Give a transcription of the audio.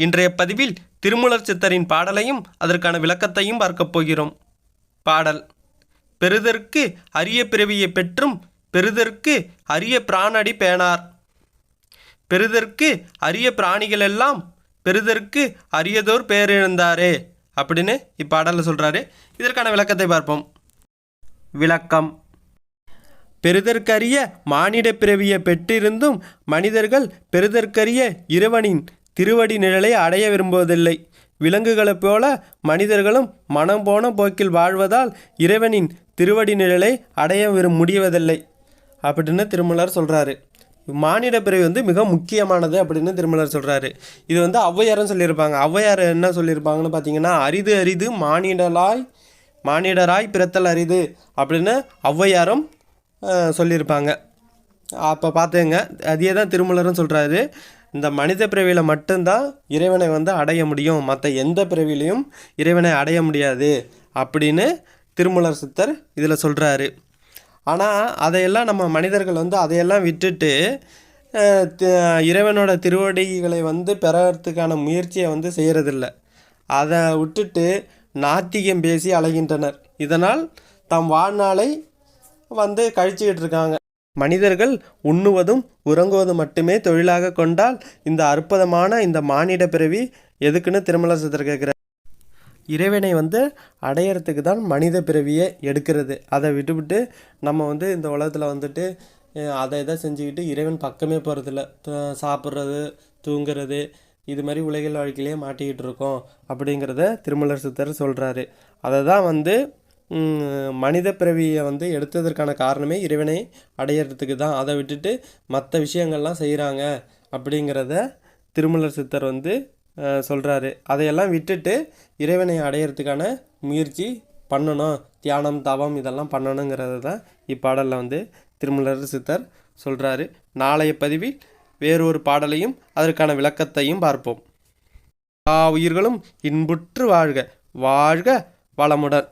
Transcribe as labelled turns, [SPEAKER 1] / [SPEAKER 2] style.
[SPEAKER 1] இன்றைய பதிவில் திருமூலர் சித்தரின் பாடலையும் அதற்கான விளக்கத்தையும் பார்க்கப் போகிறோம். பாடல். பெறுதற்கு அரிய பிறவியை பெற்றும் பெறுதற்கு அரிய பிராணடி பேணார். பெறுதற்கு அரிய பிராணிகள் எல்லாம் பெறுதற்கு அரியதோர் பேரிழந்தாரே அப்படின்னு இப்பாடலில் சொல்கிறாரு இதற்கான விளக்கத்தை பார்ப்போம். விளக்கம். பெறுதற்கரிய மானிட பிறவியை பெற்றிருந்தும் மனிதர்கள் பெறுதற்கரிய இறைவனின் திருவடி நிழலை அடைய விரும்புவதில்லை. விலங்குகளைப் போல மனிதர்களும் மனம் போன போக்கில் வாழ்வதால் இறைவனின் திருவடி நிழலை அடைய விரும் முடிவதில்லை அப்படின்னு திருமலர் சொல்கிறாரு மானிட பிறவி வந்து மிக முக்கியமானது அப்படின்னு திருமலர் சொல்கிறாரு இது வந்து ஔவையாரும் சொல்லியிருப்பாங்க. ஔவையார் என்ன சொல்லியிருப்பாங்கன்னு பார்த்தீங்கன்னா அரிது அரிது மானிடலாய் மானிடராய் பிறத்தல் அரிது அப்படின்னு ஔவையாரும் சொல்லியிருப்பாங்க. அப்போ பார்த்துங்க அதே தான் திருமலரும் சொல்கிறாரு இந்த மனித பிறவியில் மட்டும்தான் இறைவனை வந்து அடைய முடியும். மற்ற எந்த பிறவிலையும் இறைவனை அடைய முடியாது அப்படின்னு திருமலர் சித்தர் இதில் சொல்கிறாரு ஆனால் அதையெல்லாம் நம்ம மனிதர்கள் வந்து அதையெல்லாம் விட்டுட்டு இறைவனோட திருவடிகளை வந்து பெறறதுக்கான முயற்சியை வந்து செய்கிறதில்ல அதை விட்டுட்டு நாத்திகம் பேசி அலைகின்றனர். இதனால் தம் வாழ்நாளை வந்து கழிச்சுக்கிட்டு இருக்காங்க. மனிதர்கள் உண்ணுவதும் உறங்குவதும் மட்டுமே தொழிலாக கொண்டால் இந்த அற்புதமான இந்த மானிட பிறவி எதுக்குன்னு திருமல சித்தர் கேட்குற இறைவனை வந்து அடையறதுக்கு தான் மனித பிறவியை எடுக்கிறது. அதை விட்டுவிட்டு நம்ம வந்து இந்த உலகத்தில் வந்துட்டு அதை இதை செஞ்சுக்கிட்டு இறைவன் பக்கமே போகிறதில்ல சாப்பிட்றது தூங்குறது இது மாதிரி உலகில் வாழ்க்கையிலே மாட்டிக்கிட்டு இருக்கோம் அப்படிங்கிறத திருமலர் சித்தர் சொல்கிறாரு அதை தான் வந்து மனித பிறவியை வந்து எடுத்ததற்கான காரணமே இறைவனை அடையிறதுக்கு தான். அதை விட்டுட்டு மற்ற விஷயங்கள்லாம் செய்கிறாங்க அப்படிங்கிறத திருமலர் சித்தர் வந்து சொல்கிறாரு அதையெல்லாம் விட்டுட்டு இறைவனை அடையிறதுக்கான முயற்சி பண்ணணும். தியானம் தவம் இதெல்லாம் பண்ணணுங்கிறது தான் இப்பாடலில் வந்து திருமலர் சித்தர் சொல்கிறாரு நாளைய பதிவில் வேறொரு பாடலையும் அதற்கான விளக்கத்தையும் பார்ப்போம். எல்லா உயிர்களும் இன்புற்று வாழ்க. வாழ்க வளமுடன்.